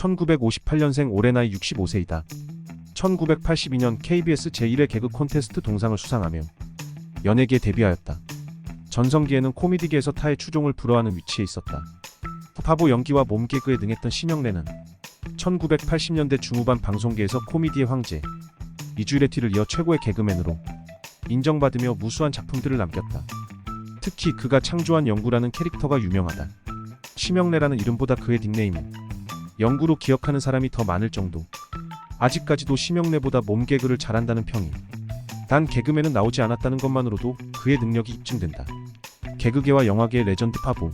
1958년생 올해 나이 65세이다. 1982년 KBS 제1회 개그 콘테스트 동상을 수상하며 연예계에 데뷔하였다. 전성기에는 코미디계에서 타의 추종을 불허하는 위치에 있었다. 바보 연기와 몸개그에 능했던 심영래는 1980년대 중후반 방송계에서 코미디의 황제, 이주일의 티를 이어 최고의 개그맨으로 인정받으며 무수한 작품들을 남겼다. 특히 그가 창조한 영구라는 캐릭터가 유명하다. 심영래라는 이름보다 그의 닉네임은 영구로 기억하는 사람이 더 많을 정도. 아직까지도 심영래보다 몸개그를 잘한다는 평이. 단 개그맨은 나오지 않았다는 것만으로도 그의 능력이 입증된다. 개그계와 영화계의 레전드 바보.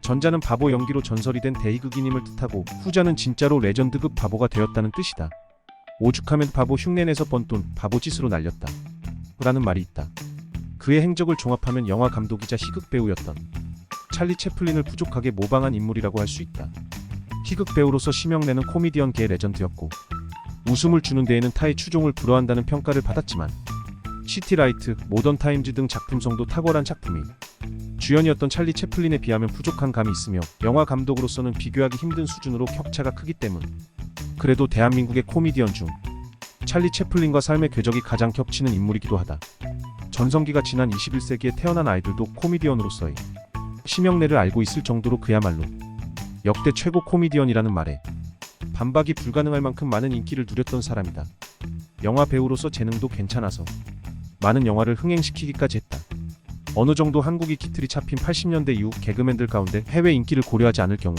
전자는 바보 연기로 전설이 된 대희극인임을 뜻하고 후자는 진짜로 레전드급 바보가 되었다는 뜻이다. 오죽하면 바보 흉내내서 번 돈 바보 짓으로 날렸다. 라는 말이 있다. 그의 행적을 종합하면 영화 감독이자 희극 배우였던 찰리 채플린을 부족하게 모방한 인물이라고 할 수 있다. 희극 배우로서 심영래는 코미디언계의 레전드였고 웃음을 주는 데에는 타의 추종을 불허한다는 평가를 받았지만 시티라이트, 모던 타임즈 등 작품성도 탁월한 작품이 주연이었던 찰리 채플린에 비하면 부족한 감이 있으며 영화 감독으로서는 비교하기 힘든 수준으로 격차가 크기 때문 그래도 대한민국의 코미디언 중 찰리 채플린과 삶의 궤적이 가장 겹치는 인물이기도 하다. 전성기가 지난 21세기에 태어난 아이들도 코미디언으로서의 심영래를 알고 있을 정도로 그야말로 역대 최고 코미디언이라는 말에 반박이 불가능할 만큼 많은 인기를 누렸던 사람이다. 영화 배우로서 재능도 괜찮아서 많은 영화를 흥행시키기까지 했다. 어느 정도 한국이 기틀이 잡힌 80년대 이후 개그맨들 가운데 해외 인기를 고려하지 않을 경우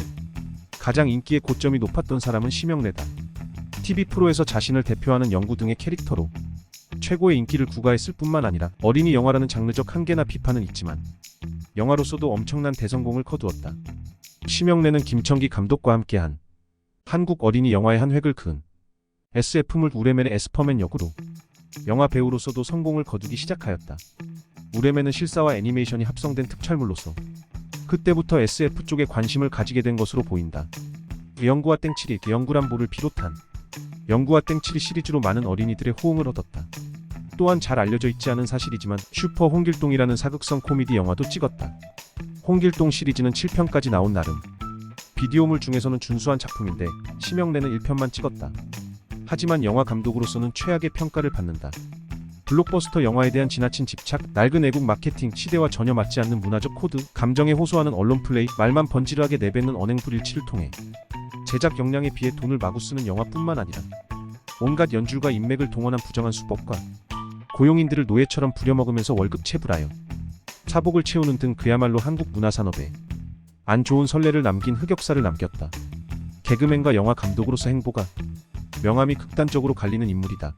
가장 인기의 고점이 높았던 사람은 심영래다. TV 프로에서 자신을 대표하는 영구 등의 캐릭터로 최고의 인기를 구가했을 뿐만 아니라 어린이 영화라는 장르적 한계나 비판은 있지만 영화로서도 엄청난 대성공을 거두었다. 심영래는 김청기 감독과 함께한 한국 어린이 영화의 한 획을 그은 SF물 우레맨의 에스퍼맨 역으로 영화 배우로서도 성공을 거두기 시작하였다. 우레맨은 실사와 애니메이션이 합성된 특촬물로서 그때부터 SF 쪽에 관심을 가지게 된 것으로 보인다. 영구와 땡칠이 영구란보를 비롯한 영구와 땡칠이 시리즈로 많은 어린이들의 호응을 얻었다. 또한 잘 알려져 있지 않은 사실이지만 슈퍼 홍길동이라는 사극성 코미디 영화도 찍었다. 홍길동 시리즈는 7편까지 나온 나름 비디오물 중에서는 준수한 작품인데 심영래는 1편만 찍었다. 하지만 영화 감독으로서는 최악의 평가를 받는다. 블록버스터 영화에 대한 지나친 집착, 낡은 애국 마케팅, 시대와 전혀 맞지 않는 문화적 코드, 감정에 호소하는 언론 플레이, 말만 번지르하게 내뱉는 언행 불일치를 통해 제작 역량에 비해 돈을 마구 쓰는 영화뿐만 아니라 온갖 연출과 인맥을 동원한 부정한 수법과 고용인들을 노예처럼 부려먹으면서 월급 체불하여 사복을 채우는 등 그야말로 한국 문화산업에 안 좋은 선례를 남긴 흑역사를 남겼다. 개그맨과 영화 감독으로서 행보가 명함이 극단적으로 갈리는 인물이다.